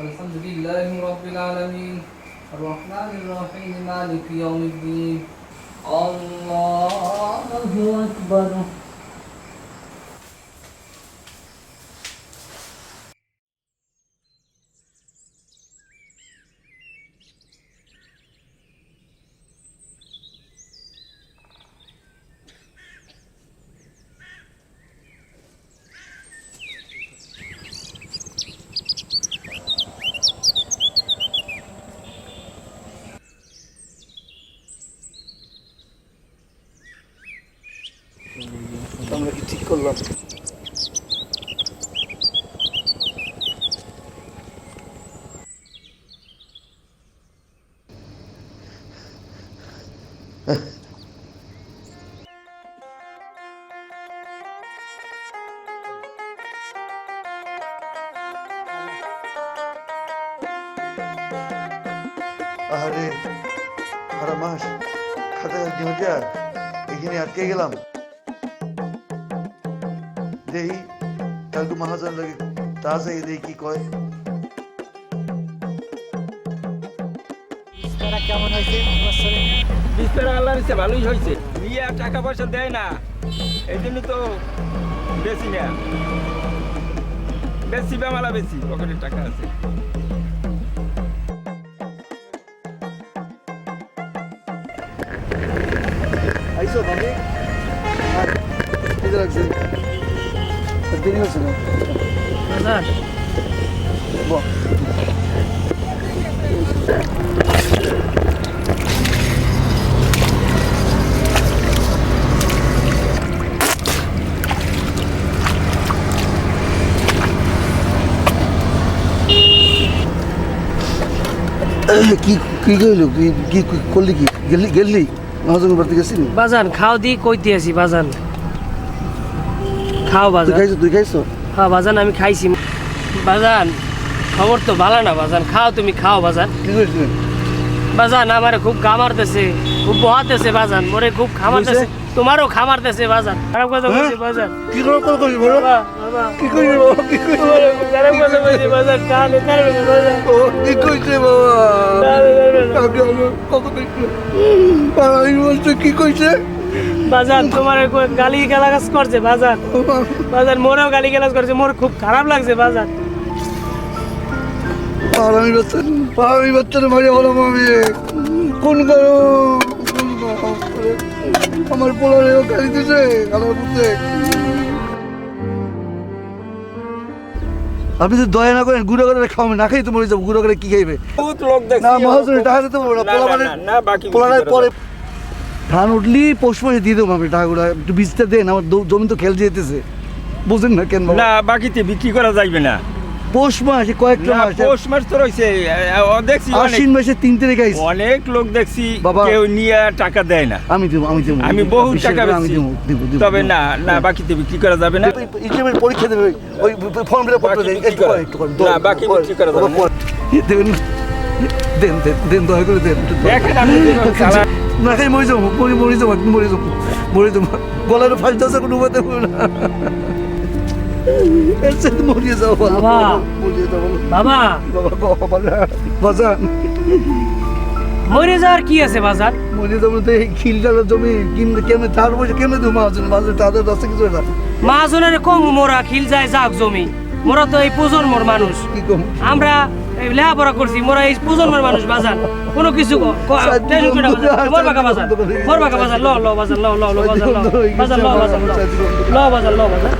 الحمد لله رب العالمين الرحمن الرحيم مالك يوم الدين الله أكبر আমরা কি ঠিক করলাম। আরে সারা মাস খাতা ঝিঁঝা এখানে আটকে গেলাম। দেহি কালকে মহাজন লাগে তা চাই দেহি কি কয়? বিস্তার আল্লাহ দিচ্ছে ভালোই হয়েছে। নিয়ে আর টাকা পয়সা দেয় না এই জন্য তো বেশি না। বেশি বেমালা বেশি পকেটে টাকা আছে। আইসো ভাবি। আর লাগছে আর কি কি কইলো? কি কি করলি গেলি গেলি? মহাজন বাড়িতে গেছিলি? বাজান, খাও দি, কইতে আছি বাজান। খাও বাজান। খাইছো তুই খাইছো? হ্যাঁ বাজান আমি খাইছি। বাজান খবর তো ভালো না বাজান। খাও তুমি খাও বাজান। বাজান আমারে খুব খামারতেছে খুব বহাতেছে বাজান। মোরে খুব খামারতেছে তোমারও খামারতেছে বাজান। খারাপ কথা হ্যাঁ? বলছি বাজান। কি করে কল করিস বলো। কি করিস বাবা কি করিস খারাপ কথা বলছি বাজান কানে কানে বাজান। কি কইছে বাবা? কত কইছে। কি কইছে? বাজান তোমার গালি গালাগাস করছে বাজান বাজান মোরেও গালি গালাজ করছে মোর খুব খারাপ লাগছে বাজান আর আমি বাচ্চা আমি বাচ্চাটা মারি হলাম আমি কোন করো আমার পোলারে গাড়ি দিছে আমার পুত্রে আপনি যদি দয়া না করেন গুঁড়ো করে খাওয়াবেন না খাই তো মরে যাব গুঁড়ো করে কি খাইবে? বহুত লোক দেখছি না মহাজন টাকা দিতে পারব না পোলা মানে না, বাকি করে পরে ধান উঠলি পৌষ মাসে দিয়ে দেবো আমি টাকাগুলো। একটু বীজটা দেন আমার জমি তো খেল যেতেছে। বুঝেন না কেন না বাকিতে বিক্রি করা যাইবে না। পৌষ মাসে কয়েকটা মাস পৌষ মাস তো রয়েছে দেখছি আশ্বিন মাসে তিন তারিখে আইছে। অনেক লোক দেখছি বাবা। কেউ নিয়ে টাকা দেয় না। আমি দেবো আমি দেবো। আমি বহু টাকা আমি দেবো তবে না না বাকিতে বিক্রি করা যাবে না। ইসলামের পরীক্ষা দেবে ওই ফর্ম ফিল আপ করতে বাকি দেন একটু করে। একটু করে না, বাকি বিক্রি করা যাবে না। দেবেন দেন দেন দেন দয়া করে দেন দেখেন আপনি যেভাবে চালান। না খাই মরে যাব মরে মরে যাব একদম মরে যাব মরে যাব। গলার ফাঁস দাও কোনো উপায় দেবো না মরিয়ে যাব। বাবা। মরিয়ে যাব। বাবা। বাবা মরে যাওয়ার কি আছে বাজার মরিয়ে যাব তো এই খিলটার জমি কিনতে কেমনে তার বসে কেমনে দেবো মাহাজন মাহাজন তাদের রাস্তা কিছু না মহাজনের কম মোরা খিল যায় যাক জমি। মোরা তো এই প্রজন্মর মানুষ। আমরা এই লেখাপড়া করছি মোরা এই প্রজন্মের মানুষ বাজার কোনো কিছু না বাজার। মোর বাঁকা বাজার মোর বাঁকা বাজার ল ল বাজার ল ল বাজার ল। বাজার ল বাজার ল। ল বাজার ল বাজার